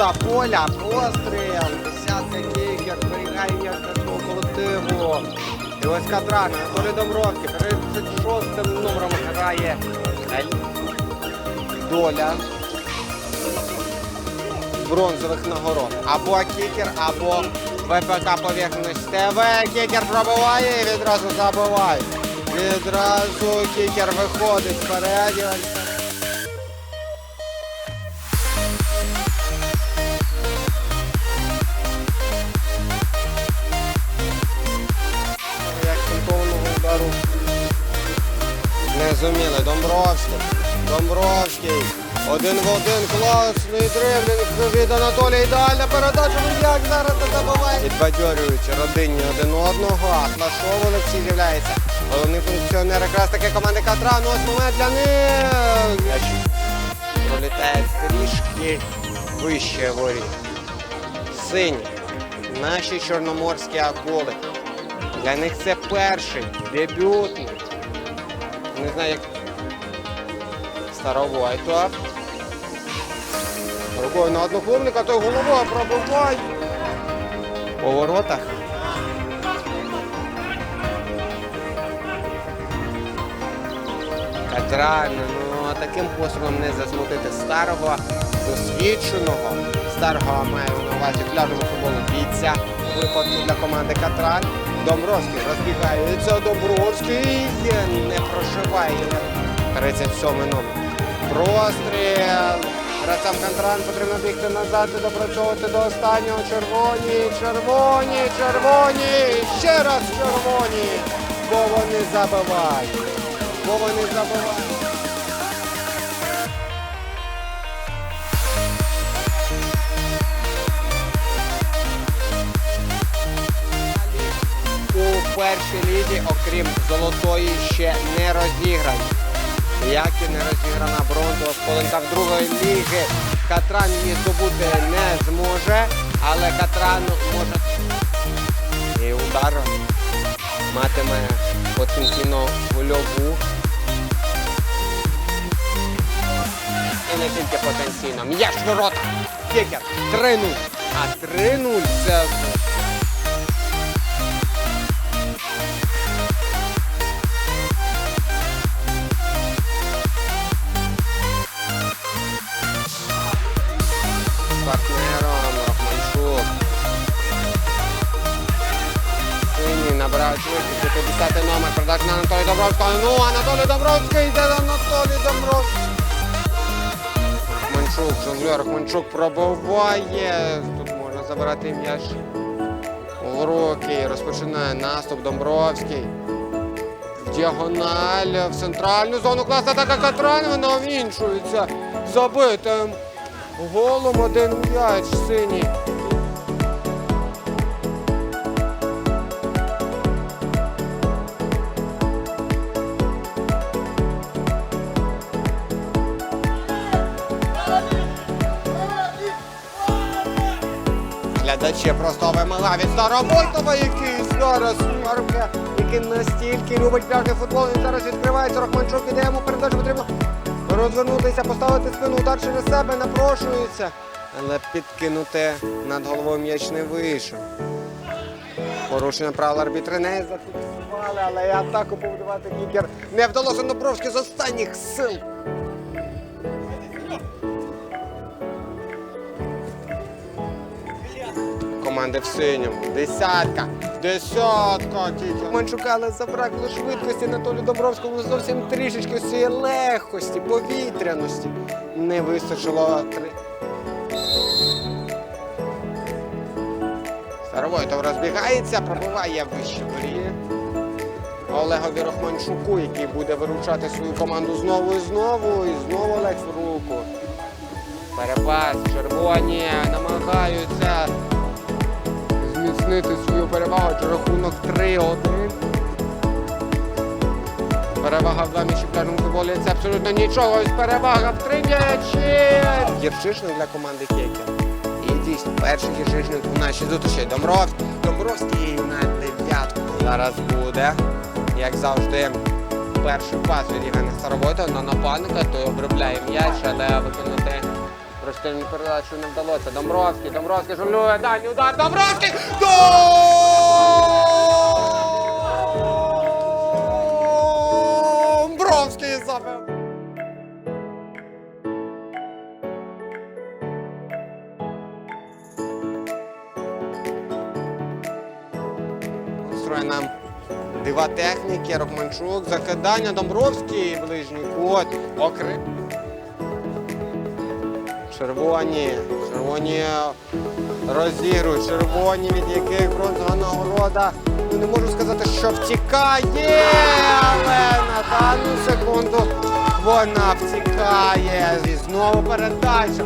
кута поля, простріл, десятка кікер, зберігає для колективу. І ось Катран, Анатолій Домровський, 36 номером грає Доля бронзових нагород. Або кікер, або ВПК поверхність ТВ. Кікер пробиває і відразу забиває. Відразу кікер виходить вперед. Не зуміли. Домбровський. Домбровський. Один в один. Класний дриблінг від Анатолія. Ідеальна передача. Ну як зараз не забуває. Підбадьорюють родині один одного. Атлашов Олексій з'являється. Головний функціонер якраз таки команди Катран. Ось момент для них. Пролітає трішки вище воріт. Сині. Наші чорноморські акули. Для них це перший дебютний. Не знаю, як Старовойто. Рукою на одноклубника, той головою пробиває. По воротах. Катрально, ну таким пострілом не засмутити старого, досвідченого, старого маю на увазі пляжного футболу бійця випадку для команди Катран. Домбровський розбігається. Домбровський не прошиває 37 номер. Простріл. Гравцям Кантран потрібно бігти назад і допрацьовувати до останнього. Червоні, червоні, червоні. Ще раз червоні. Бо вони забивають. Бо вони забивають. Першій лізі, окрім золотої, ще не розіграні. Як і не розіграна бронзова сполонка в другої ліги. Катран її здобути не зможе, але Катран може. І удар матиме потенційно гольову. І не тільки потенційно. М'яч ворота. Кікер. 3-0. А 3-0 це. 50 номер, передача на Анатолія Добровського. Ну, Анатолій Добровський йде Анатолій Добровський. Рахманчук, жонглер, Рахманчук пробиває. Тут можна забирати м'яч у руки. Розпочинає наступ Домбровський. В діагональ, в центральну зону класна атака Катран, вона вінчується забитим голом один м'яч синій. Глядачі просто вимагають Старовойтова, який зараз Марка, який настільки любить пляжний футбол. Він зараз відкривається Рахманчук, іде йому передачу потрібно розвернутися, поставити спину, удар через себе, напрошується. Але підкинути над головою м'яч не вийшов. Порушення правил арбітри не зафіксували, але і атаку побудувати кікер не вдалося Добровський з останніх сил. Команди в синьому. Десятка. Десятка. Кікер. Манчука, але забракло швидкості Анатолію Добровському зовсім трішечки цієї легкості, повітряності. Не вистачило три. Старовойтов розбігається, пробиває вище воріє. Олегові Рахманчуку, який буде виручати свою команду знову і знову. І знову Олекс в руку. Перепас, червоні намагаються зміцнити свою перевагу. Чи рахунок 3-1. Перевага в в пляжному футболі це абсолютно нічого. Ось перевага в три м'ячі. Гіршишник для команди Кекер. І дійсно, перший гіршишник у нашій зустрічі. Домбровський. Домбровський на дев'ятку. Зараз буде, як завжди, перший пас від Євгена Старовойта на нападника, той обробляє м'яч, але виконати Простильну передачу не вдалося. Домбровський, Домбровський жулює, дальній удар, Домбровський! Домбровський забив! Нам дива техніки, Рокманчук, закидання, Домбровський, ближній кут, окри. Червоні, червоні розігрують, червоні, від яких бронзова нагорода. Ну не можу сказати, що втікає, але на дану секунду вона втікає. І знову передача.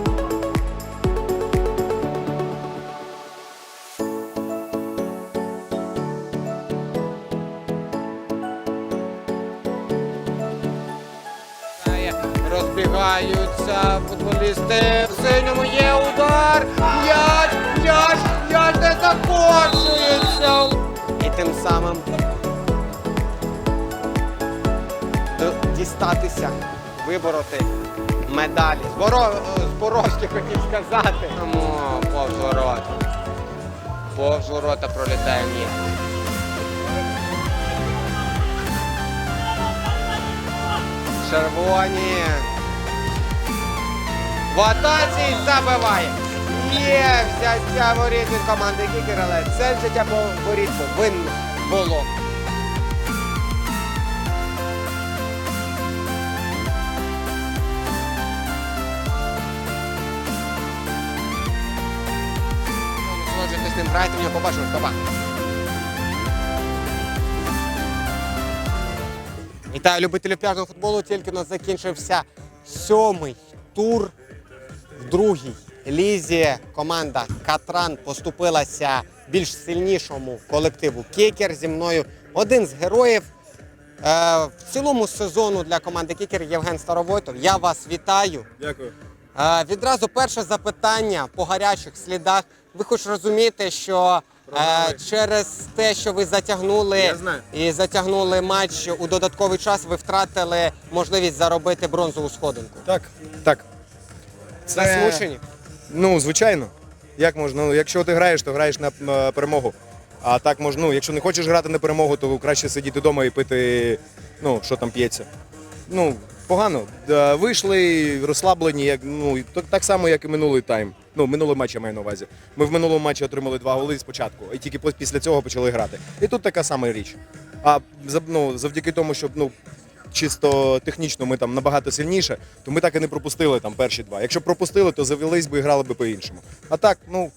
Розбігаються футболісти. В синьому є удар. М'яч, м'яч, м'яч не закочується. І тим самим дістатися, вибороти медалі. Зборо... Зборовський хотів сказати. Ворота. Повз ворота пролітає м'яч. Червоні. В атаці забиває. Є взяття воріт від команди Кікер, але це взяття по- воріт повинно було. Насолоджуйтесь ним, побачимо, па Вітаю любителів пляжного футболу. Тільки у нас закінчився сьомий тур другій лізі. Команда Катран поступилася більш сильнішому колективу Кікер. Зі мною один з героїв. Е, в цілому сезону для команди Кікер Євген Старовойтов. Я вас вітаю. Дякую. Е, відразу перше запитання по гарячих слідах. Ви хоч розумієте, що е, Програли. через те, що ви затягнули і затягнули матч у додатковий час, ви втратили можливість заробити бронзову сходинку. Так, так. Засмучені? Ну, звичайно. Як можна? Ну, якщо ти граєш, то граєш на е, перемогу. А так можна, ну, якщо не хочеш грати на перемогу, то краще сидіти вдома і пити, ну, що там п'ється. Ну, погано. Е, Вийшли розслаблені, як, ну, і так, так само, як і минулий тайм. Ну, минулий матч я маю на увазі. Ми в минулому матчі отримали два голи спочатку, і тільки після цього почали грати. І тут така сама річ. А ну, завдяки тому, що ну, чисто технічно ми там набагато сильніше, то ми так і не пропустили там перші два. Якщо б пропустили, то завелись би і грали би по-іншому. А так, ну,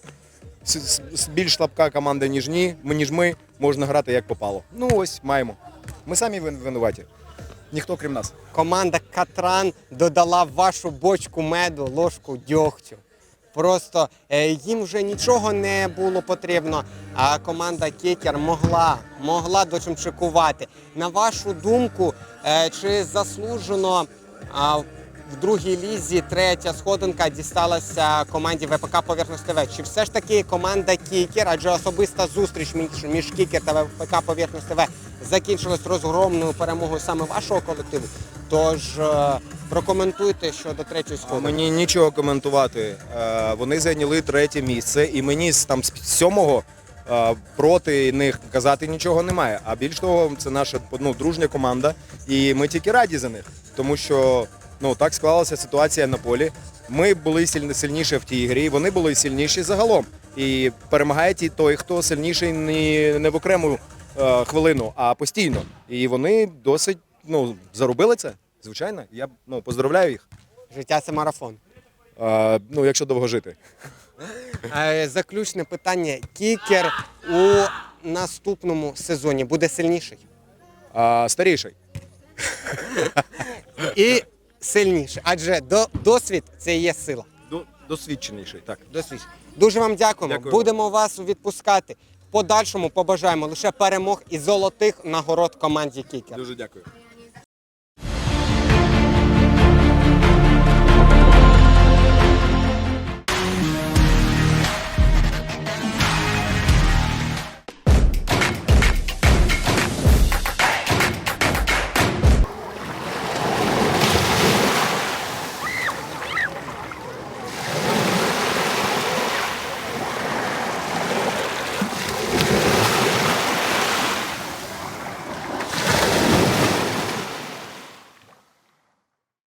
більш слабка команда, ніж ні, ніж ми, можна грати як попало. Ну ось, маємо. Ми самі вин- винуваті. Ніхто крім нас. Команда Катран додала вашу бочку меду ложку дьогтю. Просто е, їм вже нічого не було потрібно, а команда Кікер могла, могла дочимчикувати. На вашу думку, е, чи заслужено в другій лізі третя сходинка дісталася команді ВПК Поверхність ТВ? Чи все ж таки команда Кікер, адже особиста зустріч між, між Кікер та ВПК Поверхність ТВ закінчилась розгромною перемогою саме вашого колективу? Тож е, прокоментуйте щодо третьої сходинки. Мені нічого коментувати. Е, Вони зайняли третє місце, і мені там з сьомого е, проти них казати нічого немає. А більш того, це наша ну, дружня команда, і ми тільки раді за них, тому що ну так склалася ситуація на полі. Ми були сильні- сильніші в тій грі, вони були сильніші загалом. І перемагає ті той, хто сильніший не в окрему е, хвилину, а постійно. І вони досить ну, заробили це. Звичайно, я ну, поздравляю їх. Життя це марафон. А, ну, якщо довго жити. Е, Заключне питання. Кікер у наступному сезоні буде сильніший А, старіший. і сильніший, адже до, досвід це і є сила. До, досвідченіший, так. Досвід. Дуже вам дякуємо. Дякую. Будемо вас відпускати. В подальшому побажаємо лише перемог і золотих нагород команді Кікер. Дуже дякую.